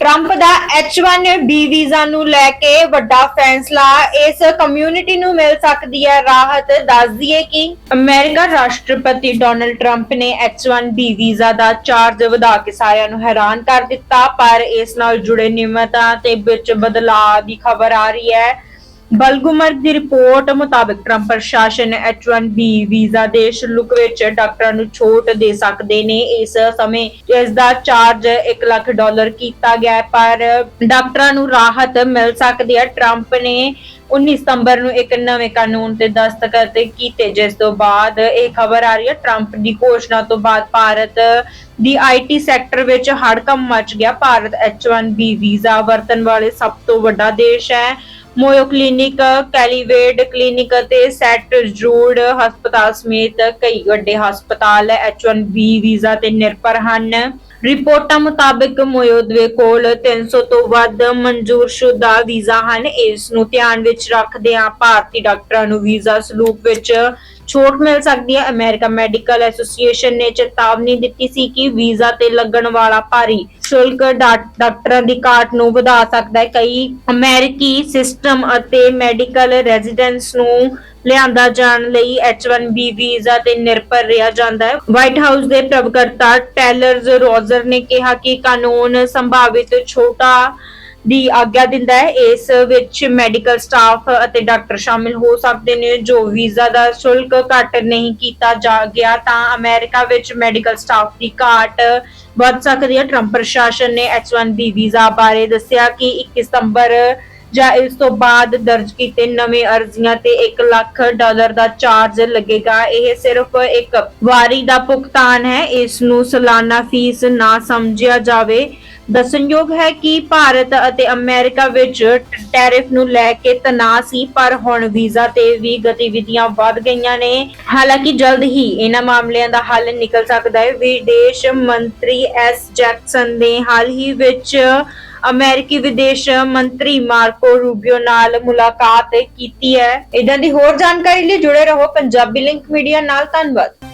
Trump ਦਾ H1B visa ਨੂੰ ਲੈ ਕੇ ਵੱਡਾ ਫੈਸਲਾ, ਇਸ ਕਮਿਊਨਿਟੀ ਨੂੰ ਮਿਲ ਸਕਦੀ ਹੈ ਰਾਹਤ, ਦੱਸ ਦਈਏ ਕਿ ਅਮਰੀਕਾ ਰਾਸ਼ਟਰਪਤੀ ਡੋਨਲਡ ਟਰੰਪ ਨੇ H1B ਵੀਜ਼ਾ ਦਾ ਚਾਰਜ ਵਧਾ ਕੇ ਸਾਰਿਆਂ ਨੂੰ ਹੈਰਾਨ ਕਰ ਦਿੱਤਾ, ਪਰ ਇਸ ਨਾਲ ਜੁੜੇ ਨਿਯਮਾਂ ਤੇ ਵਿੱਚ ਬਦਲਾਅ ਦੀ ਖਬਰ ਆ ਰਹੀ ਹੈ। ਬਲਗੁਮਰ ਦੀ ਰਿਪੋਰਟ ਮੁਤਾਬਕ ਟਰੰਪ ਪ੍ਰਸ਼ਾਸਨ H1B ਵੀਜ਼ਾ ਦੇ ਸ਼ੁਲਕ ਵਿੱਚ ਡਾਕਟਰਾਂ ਨੂੰ ਛੋਟ ਦੇ ਸਕਦੇ ਨੇ। ਇਸ ਸਮੇਂ ਇਸ ਦਾ ਚਾਰਜ 1 ਲੱਖ ਡਾਲਰ ਕੀਤਾ ਗਿਆ ਪਰ ਡਾਕਟਰਾਂ ਨੂੰ ਰਾਹਤ ਮਿਲ ਸਕਦੀ ਹੈ। ਟਰੰਪ ਨੇ 19 ਸਤੰਬਰ ਨੂੰ ਇੱਕ ਨਵੇਂ ਕਾਨੂੰਨ ਤੇ ਦਸਤਖਤ ਕੀਤੇ, ਜਿਸ ਤੋਂ ਬਾਅਦ ਇਹ ਖਬਰ ਆ ਰਹੀ ਹੈ, ਟਰੰਪ ਦੀ ਘੋਸ਼ਣਾ ਤੋਂ ਬਾਅਦ ਭਾਰਤ ਦੀ ਆਈਟੀ ਸੈਕਟਰ ਵਿੱਚ ਹੜਕੰਪ ਮਚ ਗਿਆ। ਭਾਰਤ H1B ਵੀਜ਼ਾ ਵਰਤਣ ਵਾਲੇ ਸਭ ਤੋਂ ਵੱਡਾ ਦੇਸ਼ ਹੈ। ਮੋਇਓ ਕਲੀਨਿਕ, ਕੈਲੀਵੇਡ ਕਲੀਨਿਕ ਅਤੇ ਸੈਟ ਜੂਡ ਹਸਪਤਾਲ ਸਮੇਤ ਕਈ ਵੱਡੇ ਹਸਪਤਾਲ H1B ਵੀਜ਼ਾ ਤੇ ਨਿਰਭਰ ਹਨ। ਰਿਪੋਰਟਾਂ ਮੁਤਾਬਕ ਮੋਇਓ ਦੇ ਕੋਲ 300 ਤੋਂ ਵੱਧ ਮਨਜ਼ੂਰਸ਼ੁਦਾ ਵੀਜ਼ਾ ਹਨ। ਇਸ ਨੂੰ ਧਿਆਨ ਵਿੱਚ ਰੱਖਦਿਆਂ ਭਾਰਤੀ ਡਾਕਟਰਾਂ ਨੂੰ ਵੀਜ਼ਾ ਸਲੂਕ ਵਿੱਚ ਛੋਟ ਮਿਲ ਸਕਦੀ ਹੈ। ਅਮਰੀਕਾ ਮੈਡੀਕਲ ਐਸੋਸੀਏਸ਼ਨ ਨੇ ਚੇਤਾਵਨੀ ਦਿੱਤੀ ਸੀ ਕਿ ਵੀਜ਼ਾ ਤੇ ਲੱਗਣ ਵਾਲਾ ਭਾਰੀ ਸ਼ੁਲਕ ਡਾਕਟਰਾਂ ਦੀ ਘਾਟ ਨੂੰ ਵਧਾ ਸਕਦਾ ਹੈ। ਕਈ ਅਮਰੀਕੀ ਸਿਸਟਮ ਅਤੇ ਮੈਡੀਕਲ ਰੈਜ਼ੀਡੈਂਸ ਨੂੰ ਲਿਆਂਦਾ ਜਾਣ ਲਈ H1B ਵੀਜ਼ਾ ਤੇ ਨਿਰਭਰ ਰਿਹਾ ਜਾਂਦਾ ਹੈ। ਵਾਈਟ ਹਾਊਸ ਦੇ ਪ੍ਰਵਕਰਤਾ ਟੈਲਰਜ਼ ਰੋਜ਼ਰ ਨੇ ਕਿਹਾ ਕਿ ਕਾਨੂੰਨ ਸੰਭਾਵਿਤ ਛੋਟਾ ਦੀ ਆਗਿਆ ਦਿੰਦਾ ਹੈ। ਇਸ ਵਿੱਚ ਮੈਡੀਕਲ ਸਟਾਫ ਅਤੇ ਡਾਕਟਰ ਸ਼ਾਮਿਲ ਹੋ ਸਕਦੇ ਨੇ। ਜੋ ਵੀਜ਼ਾ ਦਾ ਸ਼ੁਲਕ ਘੱਟ ਨਹੀਂ ਕੀਤਾ ਜਾ ਗਿਆ, ਤਾਂ ਅਮਰੀਕਾ ਵਿੱਚ ਮੈਡੀਕਲ ਸਟਾਫ ਦੀ ਘਾਟ ਵੱਧ ਸਕਦੀ ਹੈ। ਟਰੰਪ ਪ੍ਰਸ਼ਾਸਨ ਨੇ H1B ਵੀਜ਼ਾ ਬਾਰੇ ਦੱਸਿਆ ਕਿ 21 ਸਤੰਬਰ ਜਾਂ ਇਸ ਤੋਂ ਬਾਅਦ ਦਰਜ ਕੀਤੇ ਨਵੇਂ ਅਰਜ਼ੀਆਂ ਤੇ 1 ਲੱਖ ਡਾਲਰ ਦਾ ਚਾਰਜ ਲੱਗੇਗਾ। ਇਹ ਸਿਰਫ ਇੱਕ ਵਾਰੀ ਦਾ ਭੁਗਤਾਨ ਹੈ। ਇਸ ਨੂੰ ਸਾਲਾਨਾ ਫੀਸ ਨਾ ਸਮਝਿਆ ਜਾਵੇ। ਦੱਸਣਯੋਗ ਹੈ ਕਿ ਭਾਰਤ ਅਤੇ ਅਮਰੀਕਾ ਵਿੱਚ ਟੈਰਿਫ ਨੂੰ ਲੈ ਕੇ ਤਣਾਅ ਸੀ, ਪਰ ਹੁਣ ਵੀਜ਼ਾ ਤੇ ਵੀ ਗਤੀਵਿਧੀਆਂ ਵੱਧ ਗਈਆਂ ਨੇ। ਹਾਲਾਂਕਿ ਜਲਦ ਹੀ ਇਹਨਾਂ ਮਾਮਲਿਆਂ ਦਾ ਹੱਲ ਨਿਕਲ ਸਕਦਾ ਹੈ। ਵਿਦੇਸ਼ ਮੰਤਰੀ ਐਸ ਜੈਕਸਨ ਨੇ ਹਾਲ ਹੀ ਵਿੱਚ ਅਮਰੀਕੀ ਵਿਦੇਸ਼ ਮੰਤਰੀ ਮਾਰਕੋ ਰੂਬੀਓ ਨਾਲ ਮੁਲਾਕਾਤ ਕੀਤੀ ਹੈ। ਇਦਾਂ ਦੀ ਹੋਰ ਜਾਣਕਾਰੀ ਲਈ ਜੁੜੇ ਰਹੋ ਪੰਜਾਬੀ ਲਿੰਕ ਮੀਡੀਆ ਨਾਲ। ਧੰਨਵਾਦ।